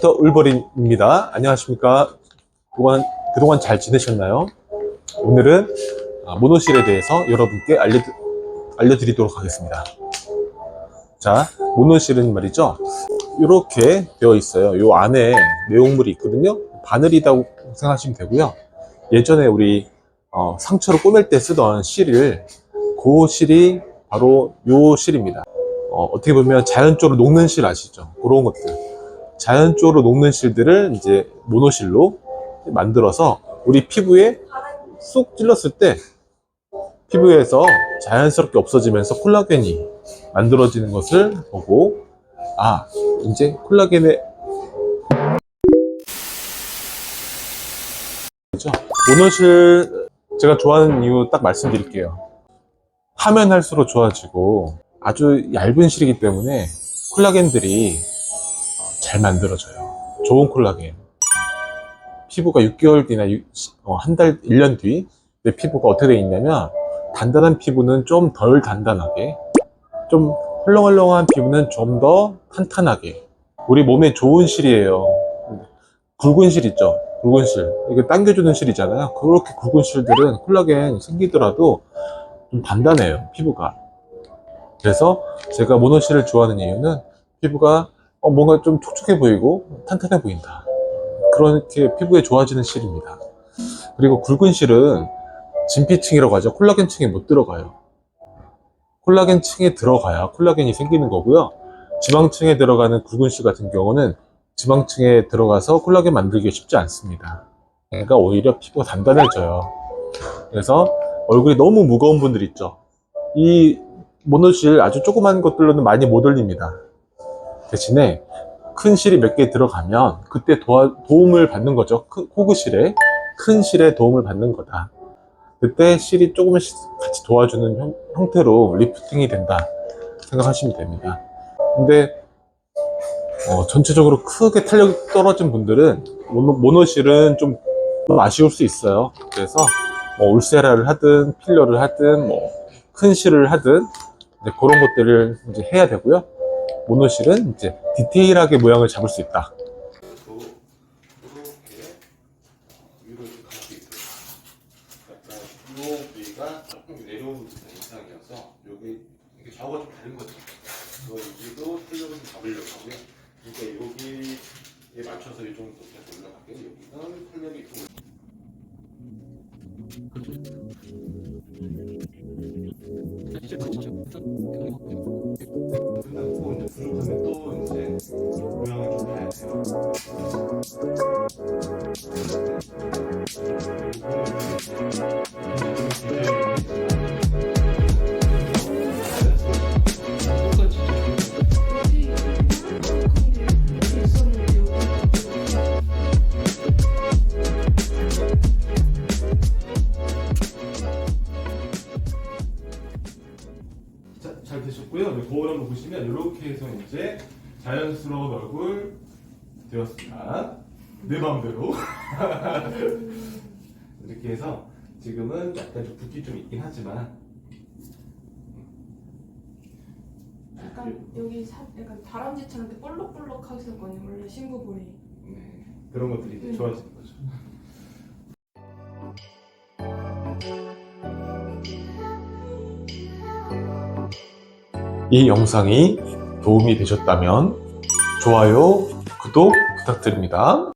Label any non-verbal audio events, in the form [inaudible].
더 울버린입니다. 안녕하십니까. 그동안, 그동안 잘 지내셨나요? 오늘은 아, 모노실에 대해서 여러분께 알려, 알려드리도록 하겠습니다. 자, 모노실은 말이죠. 이렇게 되어 있어요. 요 안에 내용물이 있거든요. 바늘이라고 생각하시면 되고요. 예전에 우리 어, 상처를 꼬맬 때 쓰던 실을 그 실이 바로 요 실입니다. 어, 떻게 보면 자연적으로 녹는 실 아시죠? 그런 것들. 자연적으로 녹는 실들을 이제 모노실로 만들어서 우리 피부에 쏙 찔렀을 때 피부에서 자연스럽게 없어지면서 콜라겐이 만들어지는 것을 보고 아 이제 콜라겐의 그죠? 모노실 제가 좋아하는 이유 딱 말씀드릴게요. 하면 할수록 좋아지고 아주 얇은 실이기 때문에 콜라겐들이 잘 만들어져요. 좋은 콜라겐. 피부가 6개월 뒤나 어, 한 달, 1년 뒤, 내 피부가 어떻게 되어 있냐면, 단단한 피부는 좀 덜 단단하게, 좀 헐렁헐렁한 피부는 좀 더 탄탄하게. 우리 몸에 좋은 실이에요. 굵은 실 있죠? 굵은 실. 이거 당겨주는 실이잖아요. 그렇게 굵은 실들은 콜라겐 생기더라도 좀 단단해요, 피부가. 그래서 제가 모노실을 좋아하는 이유는 피부가 어, 뭔가 좀 촉촉해 보이고 탄탄해 보인다. 그렇게 피부에 좋아지는 실입니다. 그리고 굵은 실은 진피층이라고 하죠. 콜라겐층에 못 들어가요. 콜라겐층에 들어가야 콜라겐이 생기는 거고요. 지방층에 들어가는 굵은 실 같은 경우는 지방층에 들어가서 콜라겐 만들기가 쉽지 않습니다. 그러니까 오히려 피부가 단단해져요. 그래서 얼굴이 너무 무거운 분들 있죠. 이 모노실 아주 조그만 것들로는 많이 못 올립니다. 대신에 큰 실이 몇 개 들어가면 그때 도와, 도움을 받는 거죠. 크- 호그 실에 큰 실에 도움을 받는 거다. 그때 실이 조금씩 같이 도와주는 형, 형태로 리프팅이 된다 생각하시면 됩니다. 근데 어, 전체적으로 크게 탄력이 떨어진 분들은 모노, 모노실은 좀, 좀 아쉬울 수 있어요. 그래서 뭐 울세라를 하든 필러를 하든 뭐 큰 실을 하든 이제 그런 것들을 이제 해야 되고요. 모노실은 이제 디테일하게 모양을 잡을 수 있다. 좌우가 좀 다른 거죠. 그거 여기도 탄력을 좀 잡으려고 하고요. 그러니까 여기에 맞춰서 이 정도 계속 올라가게 여기는 탄력이 좀 이제 부족하면 또 이제 모양을 좀 봐야 돼요. 거울 한번 보시면 이렇게 해서 이제 자연스러운 얼굴 되었습니다. 내 마음대로 [laughs] 이렇게 해서 지금은 약간 좀 붓기 좀 있긴 하지만 약간 여기 사, 약간 다람쥐처럼 이렇게 볼록볼록 하셨거든요 원래 신부볼이 네, 그런 것들이 이제 음. 좋아지는 거죠. 이 영상이 도움이 되셨다면 좋아요, 구독 부탁드립니다.